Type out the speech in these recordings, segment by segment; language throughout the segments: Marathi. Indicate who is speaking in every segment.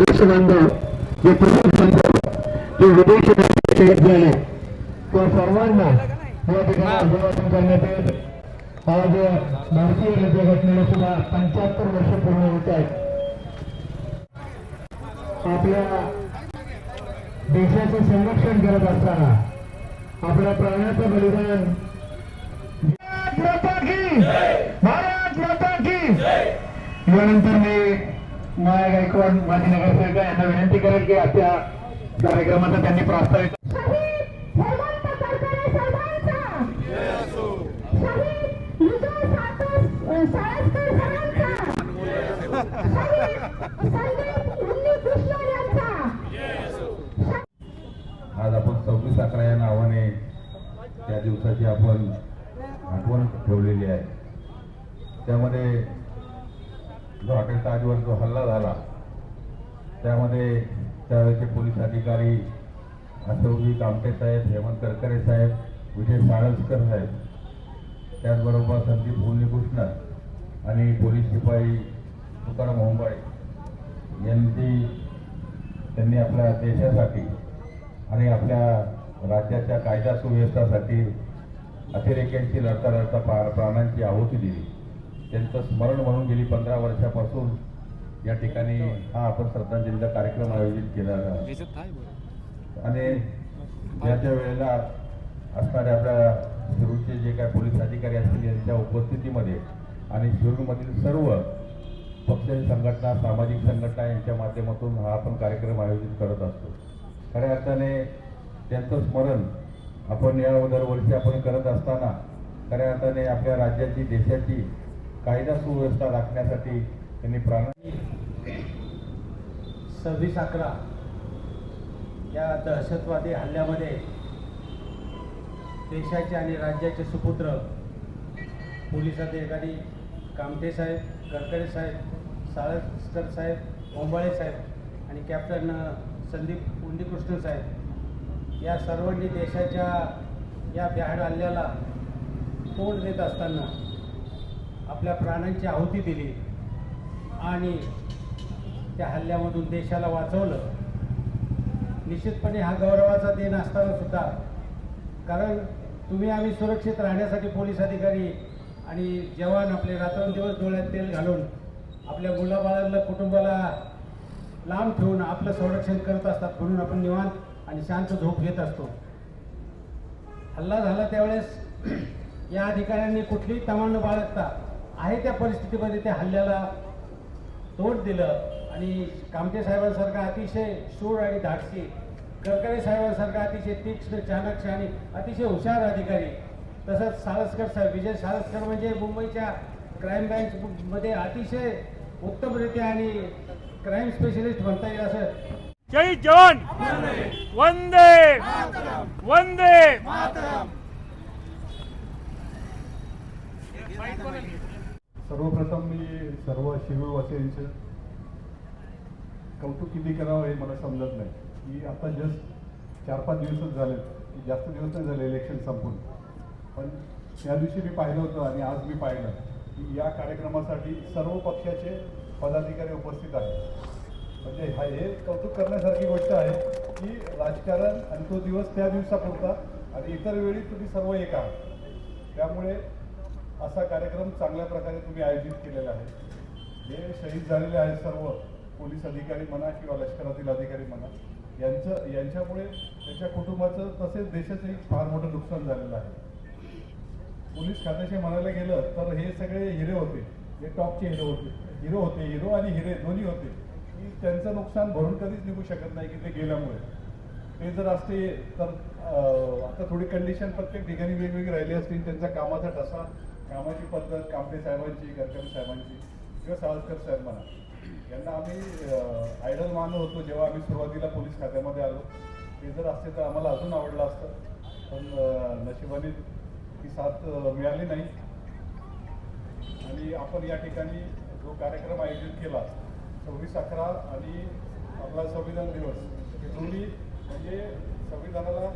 Speaker 1: देशबांधव जे प्रमुख बांधव जे विदेशी राज्यात शहीद झाले त्या सर्वांना या ठिकाणी अभिवादन करण्यात येत आज भारतीय राज्य घटनेला सुद्धा पंच्याहत्तर वर्ष पूर्ण होत आहेत. आपल्या देशाचं संरक्षण करत असताना आपल्या प्राण्याचं बलिदान. भारत माता की! यानंतर मी माया गायकवाड माजी नगरसेविका यांना विनंती करेल की आजच्या कार्यक्रमाचा त्यांनी
Speaker 2: यांचा
Speaker 3: आज आपण सव्वीस अकरा या नावाने त्या दिवसाची आपण आठवण ठेवलेली आहे. त्यामध्ये जो हॉटेल ताजवर जो हल्ला झाला त्यामध्ये त्यावेळेचे पोलीस अधिकारी अशोकजी कामटे साहेब हेमंत करकरे साहेब विजय साळसकर साहेब त्याचबरोबर संदीप कृष्ण आणि पोलीस शिपाई तुकाराम होंबाळे यांची त्यांनी आपल्या देशासाठी आणि आपल्या राज्याच्या कायदा सुव्यवस्थासाठी अतिरेक्यांची लढता लढता पा प्राणांची आहुती दिली. त्यांचं स्मरण म्हणून गेली पंधरा वर्षापासून या ठिकाणी हा आपण श्रद्धांजलीचा कार्यक्रम आयोजित केला आणि याच्या वेळेला असणाऱ्या आपल्या शिरूरचे जे काय पोलीस अधिकारी असतील यांच्या उपस्थितीमध्ये आणि शिरूरमधील सर्व पक्षीय संघटना सामाजिक संघटना यांच्या माध्यमातून हा आपण कार्यक्रम आयोजित करत असतो. खऱ्या अर्थाने त्यांचं स्मरण आपण या दरवर्षी आपण करत असताना खऱ्या अर्थाने आपल्या राज्याची देशाची कायदा सुव्यवस्था राखण्यासाठी त्यांनी प्राण
Speaker 4: सव्वीस अकरा. या दहशतवादी हल्ल्यामध्ये देशाचे आणि राज्याचे सुपुत्र पोलीस अधिकारी कामटे साहेब गडकरे साहेब साळसकर साहेब ओंबाळे साहेब आणि कॅप्टन संदीप उंडीकृष्ण साहेब या सर्वांनी देशाच्या या भ्याड हल्ल्याला तोंड देत असताना आपल्या प्राणांची आहुती दिली. आणि त्या हल्ल्यामधून देशाला वाचवलं. निश्चितपणे हा गौरवाचा दिन असताना सुद्धा. कारण तुम्ही आम्ही सुरक्षित राहण्यासाठी पोलीस अधिकारी आणि जवान आपले रात्रंदिवस डोळ्यात तेल घालून आपल्या मुलाबाळांना कुटुंबाला लांब ठेवून आपलं संरक्षण करत असतात म्हणून आपण निवांत आणि शांत झोप घेत असतो. हल्ला झाला त्यावेळेस या अधिकाऱ्यांनी कुठलीही तमांड बाळगता आहे त्या परिस्थितीमध्ये त्या हल्ल्याला तोड दिलं. आणि कामटे साहेबांसारखा अतिशय शूर आणि धाडसी गडकरी साहेबांसारखा अतिशय तीक्ष्ण चाणक्य आणि अतिशय हुशार अधिकारी तसंच साळसकर साहेब विजय साळसकर म्हणजे मुंबईच्या क्राईम ब्रँच मध्ये अतिशय उत्तमरित्या आणि क्राईम स्पेशलिस्ट म्हणता येईल असं.
Speaker 5: जय जवान! वंदे! वंदे!
Speaker 6: सर्वप्रथम मी सर्व शिरूरवासियांचं कौतुक किती करावं हे मला समजत नाही. की आता जस्ट चार पाच दिवसच झाले जास्त दिवस नाही झाले इलेक्शन संपून. पण त्या दिवशी मी पाहिलं होतं आणि आज मी पाहिलं की या कार्यक्रमासाठी सर्व पक्षाचे पदाधिकारी उपस्थित आहेत. म्हणजे हा हे कौतुक करण्यासारखी गोष्ट आहे की राजकारण आणि तो दिवस त्या दिवसापुरता आणि इतर वेळी तुम्ही सर्व एक आहात. त्यामुळे असा कार्यक्रम चांगल्या प्रकारे तुम्ही आयोजित केलेला आहे. जे शहीद झालेले आहेत सर्व पोलीस अधिकारी म्हणा किंवा लष्करातील अधिकारी म्हणा यांचं यांच्यामुळे त्यांच्या कुटुंबाचं तसेच देशाचंही फार मोठं नुकसान झालेलं आहे. पोलीस खात्याशी म्हणायला गेलं तर हे सगळे हिरे होते. हे टॉपचे हिरो होते. हिरो होते हिरो आणि हिरे दोन्ही होते. की त्यांचं नुकसान भरून कधीच निघू शकत नाही की ते गेल्यामुळे. ते जर असते तर आता थोडी कंडिशन प्रत्येक ठिकाणी वेगवेगळी राहिली असतील त्यांचा कामाचा ठसा कामाची पद्धत कांबळे साहेबांची गडकरी साहेबांची किंवा सावरकर साहेब म्हणा यांना आम्ही आयडल मानलो होतो. जेव्हा आम्ही सुरुवातीला पोलीस खात्यामध्ये आलो ते जर असते तर आम्हाला अजून आवडलं असतं. पण नशिबाने ती साथ मिळाली नाही. आणि आपण या ठिकाणी जो कार्यक्रम आयोजित केला सव्वीस अकरा आणि आपला संविधान दिवस हे दोन्ही म्हणजे संविधानाला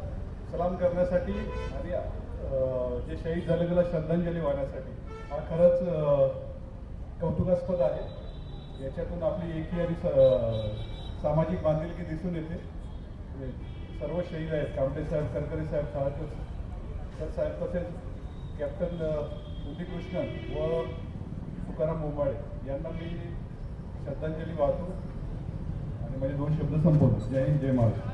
Speaker 6: सलाम करण्यासाठी आणि जे शहीद झाले त्याला श्रद्धांजली वाहण्यासाठी. हा खरंच कौतुकास्पद आहे. याच्यातून आपली एकी आणि स- सामाजिक बांधिलकी दिसून येते. सर्व शहीद आहेत. कामटे साहेब करकरे साहेब साळकर सर साहेब तसेच कॅप्टन कृष्णन व तुकाराम मोंबाळे यांना मी श्रद्धांजली वाहतो. आणि माझे दोन शब्द संपवतो. जय हिंद जय महाराष्ट्र.